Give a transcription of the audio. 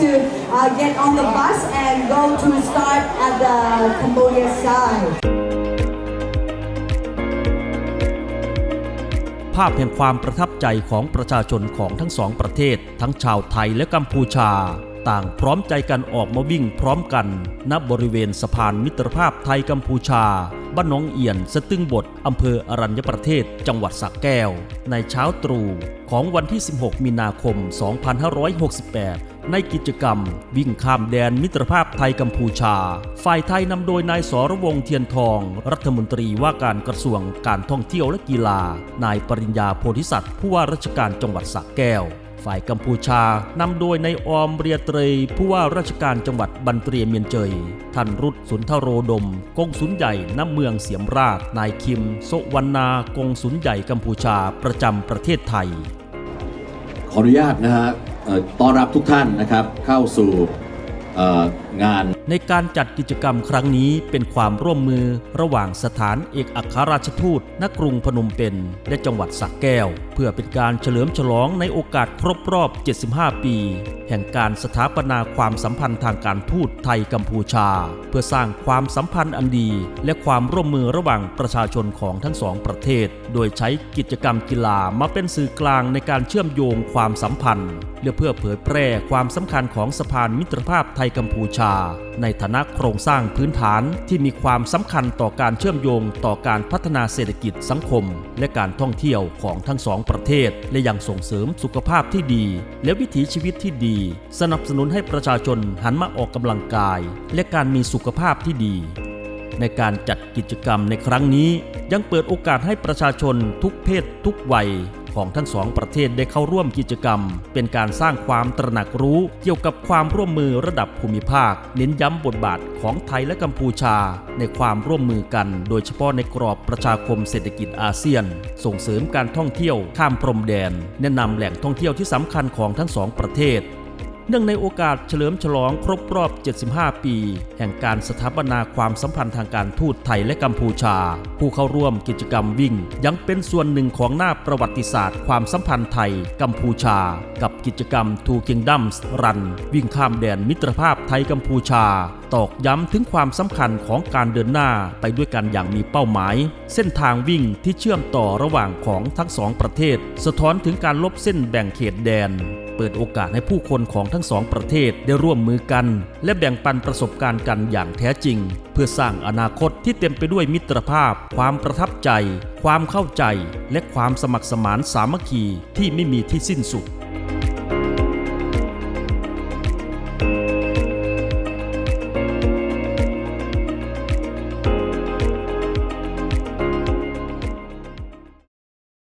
to uh, get on the bus and go to start at the Cambodia side. ภาพแห่งความประทับใจของประชาชนของทั้งสองประเทศ ทั้งชาวไทยและกัมพูชา ต่างพร้อมใจกันออกมาวิ่งพร้อมกัน ณบริเวณสะพานมิตรภาพไทยกัมพูชา บ้านหนองเอียนสตึงบท อำเภออรัญญประเทศจังหวัดสระแก้ว ในเช้าตรู่ของวันที่ 16 มีนาคม 2568 ในกิจกรรม วิ่งข้ามแดนมิตรภาพไทยกัมพูชา ฝ่ายไทยนำโดยนายสรวงเทียนทอง รัฐมนตรีว่าการกระทรวงการท่องเที่ยวและกีฬา นายปริญญาโพธิสัตว์ผู้ว่าราชการจังหวัดสระแก้ว ฝ่ายกัมพูชานำโดยนายออมเรียเตรยผู้ว่าราชการจังหวัดบันเตรียเมียนเจยท่านรุดสุนทโรดม กงสุนใหญ่น้ำเมืองเสียมราช นายคิมโซวันนากงสุนใหญ่กัมพูชาประจำประเทศไทย ขออนุญาตนะฮะต้อนรับทุกท่านนะครับเข้าสู่งาน ในการจัดกิจกรรมครั้งนี้เป็นความร่วมมือระหว่างสถานเอกอัครราชทูตณกรุงพนมเปญและจังหวัดสระแก้ว เพื่อเป็นการเฉลิมฉลองในโอกาสครบรอบ 75 ปี แห่งการสถาปนาความสัมพันธ์ทางการทูตไทยกัมพูชา เพื่อสร้างความสัมพันธ์อันดี และความร่วมมือระหว่างประชาชนของทั้งสองประเทศ โดยใช้กิจกรรมกีฬามาเป็นสื่อกลางในการเชื่อมโยงความสัมพันธ์และเพื่อเผยแพร่ความสำคัญของสะพานมิตรภาพไทยกัมพูชาในฐานะโครงสร้างพื้นฐานที่มีความสำคัญต่อการเชื่อมโยงต่อการพัฒนาเศรษฐกิจสังคม และการท่องเที่ยวของทั้งสองประเทศ และยังส่งเสริมสุขภาพที่ดี และวิถีชีวิตที่ดี สนับสนุนให้ประชาชนหันมาออกกำลังกาย และการมีสุขภาพที่ดี ในการจัดกิจกรรมในครั้งนี้ ยังเปิดโอกาสให้ประชาชนทุกเพศทุกวัย ของทั้งสองประเทศได้เข้าร่วมกิจกรรม เป็นการสร้างความตระหนักรู้เกี่ยวกับความร่วมมือระดับภูมิภาค เน้นย้ำบทบาทของไทยและกัมพูชา ในความร่วมมือกัน โดยเฉพาะในกรอบประชาคมเศรษฐกิจอาเซียน ส่งเสริมการท่องเที่ยวข้ามพรมแดน แนะนำแหล่งท่องเที่ยวที่สำคัญของทั้งสองประเทศ เนื่องในโอกาสเฉลิมฉลองครบรอบ 75 ปี แห่งการสถาปนาความสัมพันธ์ทางการทูตไทยและกัมพูชา ผู้เข้าร่วมกิจกรรมวิ่ง ยังเป็นส่วนหนึ่งของหน้าประวัติศาสตร์ ความสัมพันธ์ไทย กัมพูชา กับกิจกรรม Two Kingdoms Run วิ่งข้ามแดนมิตรภาพไทยกัมพูชา ตอกย้ำถึงความสำคัญของการเดินหน้าไปด้วยกันอย่างมีเป้าหมาย เส้นทางวิ่งที่เชื่อมต่อระหว่างของทั้งสองประเทศ สะท้อนถึงการลบเส้นแบ่งเขตแดน เปิดโอกาสให้ผู้คนของทั้งสองประเทศได้ร่วมมือกัน และแบ่งปันประสบการณ์กันอย่างแท้จริง เพื่อสร้างอนาคตที่เต็มไปด้วยมิตรภาพ ความประทับใจ ความเข้าใจ และความสมัครสมานสามัคคีที่ไม่มีที่สิ้นสุด